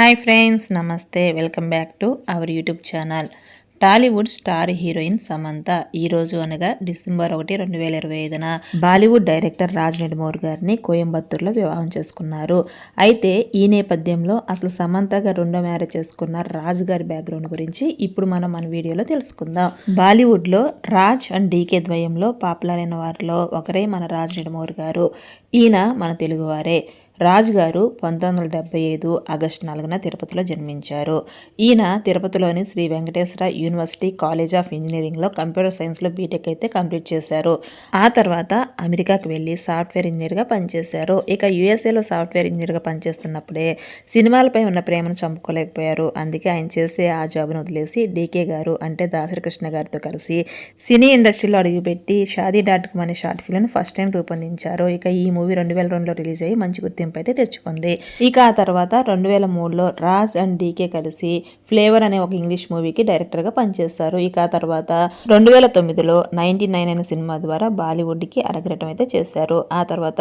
Hi friends నమస్తే. Welcome back to our YouTube channel. Tollywood star heroine Samantha ఈ రోజు అనగా డిసెంబర్ ఒకటి రెండు వేల ఇరవై ఐదున బాలీవుడ్ డైరెక్టర్ రాజ్ నెడ్మోర్ గారిని కోయంబత్తూర్లో వివాహం చేసుకున్నారు. అయితే ఈ నేపథ్యంలో అసలు సమంత గారు రెండో మ్యారేజ్ చేసుకున్న రాజ్ గారి బ్యాక్గ్రౌండ్ గురించి ఇప్పుడు మనం మన వీడియోలో తెలుసుకుందాం. బాలీవుడ్లో రాజ్ అండ్ డీకే ద్వయంలో పాపులర్ అయిన వారిలో ఒకరే మన రాజ్ నెడ్మోర్ గారు. ఈయన మన తెలుగువారే. రాజుగారు పంతొమ్మిది వందల డెబ్బై ఐదు ఆగస్టు నాలుగున తిరుపతిలో జన్మించారు. ఈయన తిరుపతిలోని Sri Venkateswara university college of ఇంజనీరింగ్లో కంప్యూటర్ సైన్స్లో బీటెక్ అయితే కంప్లీట్ చేశారు. ఆ తర్వాత అమెరికాకు వెళ్ళి సాఫ్ట్వేర్ ఇంజనీర్గా పనిచేశారు. ఇక యుఎస్ఏలో సాఫ్ట్వేర్ ఇంజనీర్గా పనిచేస్తున్నప్పుడే సినిమాలపై ఉన్న ప్రేమను చంపుకోలేకపోయారు. అందుకే ఆయన చేసే ఆ జాబ్ను వదిలేసి డీకే గారు అంటే దాసరికృష్ణ గారితో కలిసి సినీ ఇండస్ట్రీలో అడుగుపెట్టి షాదీ డాట్ కమ్ అనే షార్ట్ ఫిల్మ్ను ఫస్ట్ టైం రూపొందించారు. ఇక ఈ మూవీ రెండు వేల రెండులో రిలీజ్ అయ్యి మంచి గుర్తింపు అయితే తెచ్చుకుంది. ఇక ఆ తర్వాత రెండు వేల మూడులో రాజ్ అండ్ డీకే కలిసి ఫ్లేవర్ అనే ఒక ఇంగ్లీష్ మూవీకి డైరెక్టర్గా పనిచేస్తారు. ఇక ఆ తర్వాత రెండు వేల తొమ్మిదిలో నైన్టీ నైన్ అనే సినిమా ద్వారా బాలీవుడ్కి అరగటం అయితే చేశారు. ఆ తర్వాత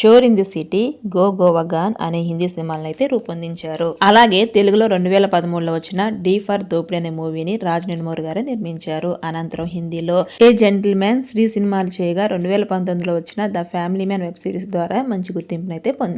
Shor in the City go Goa gone అనే హిందీ సినిమాలను అయితే రూపొందించారు. అలాగే తెలుగులో రెండు వేల పదమూడులో వచ్చిన డీ ఫర్ దోపిడి అనే మూవీని రాజ్ నిర్మోర్ గారే నిర్మించారు. అనంతరం హిందీలో ఏ జెంటిల్మెన్ మ్యాన్ శ్రీ సినిమాలు చేయగా రెండు వేల పంతొమ్మిదిలో వచ్చిన the family man web series ద్వారా మంచి గుర్తింపునైతే పొందారు.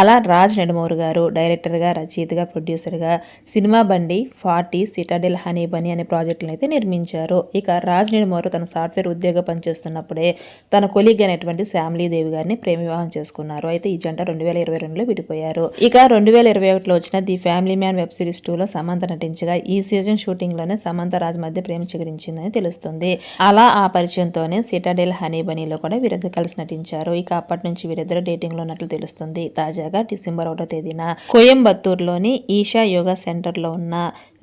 అలా రాజ్ నెడమూరు గారు డైరెక్టర్గా రచయితగా ప్రొడ్యూసర్గా సినిమా బండి ఫార్టీ సిటాడెల్ హనీ బనీ అనే ప్రాజెక్టులను అయితే నిర్మించారు. ఇక రాజ్ నెడమూరు తన సాఫ్ట్వేర్ ఉద్యోగం పనిచేస్తున్నప్పుడే తన కొలీగ్ అయినటువంటి శ్యామ్లీ దేవి గారిని ప్రేమ వివాహం చేసుకున్నారు. అయితే ఈ జంట రెండు వేల ఇరవై రెండులో విడిపోయారు. ఇక రెండు వేల ఇరవై ఒకటిలో వచ్చిన the family man web series టూలో సమంత నటించగా ఈ సీజన్ షూటింగ్లోనే సమంత రాజ్ మధ్య ప్రేమ చిగురించిందని తెలుస్తుంది. అలా ఆ పరిచయంతోనే సిటాడెల్ హనీ బనీలో కూడా వీరిద్దరు కలిసి నటించారు. ఇక అప్పటి నుంచి వీరిద్దరు డేటింగ్లో ఉన్నట్లు తెలుస్తుంది. తాజాగా డిసెంబర్ ఒకటో తేదీన కోయంబత్తూరులోని ఈషా యోగా సెంటర్లో ఉన్న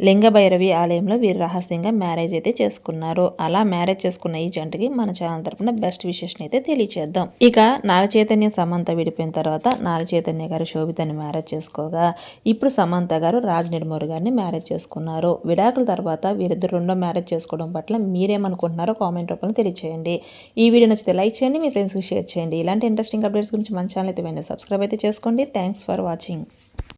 లింగభైరవి ఆలయంలో వీరు రహస్యంగా మ్యారేజ్ అయితే చేసుకున్నారు. అలా మ్యారేజ్ చేసుకున్న ఈ జంటకి మన ఛానల్ తరపున బెస్ట్ విషెస్ అయితే తెలియచేద్దాం. ఇక నాగ చైతన్య సమంత విడిపోయిన తర్వాత నాగ చైతన్య గారు శోభితని మ్యారేజ్ చేసుకోగా ఇప్పుడు సమంత గారు రాజ్ నిర్మూర్ గారిని మ్యారేజ్ చేసుకున్నారు. విడాకుల తర్వాత వీరిద్దరు రెండో మ్యారేజ్ చేసుకోవడం పట్ల మీరేమనుకుంటున్నారో కామెంట్ రూపంలో తెలియచేయండి. ఈ వీడియో నచ్చితే లైక్ చేయండి మీ ఫ్రెండ్స్కి షేర్ చేయండి. ఇలాంటి ఇంట్రెస్టింగ్ అప్డేట్స్ గురించి మన ఛానల్ అయితే సబ్స్క్రైబ్ అయితే చేసుకోండి. Thanks for watching.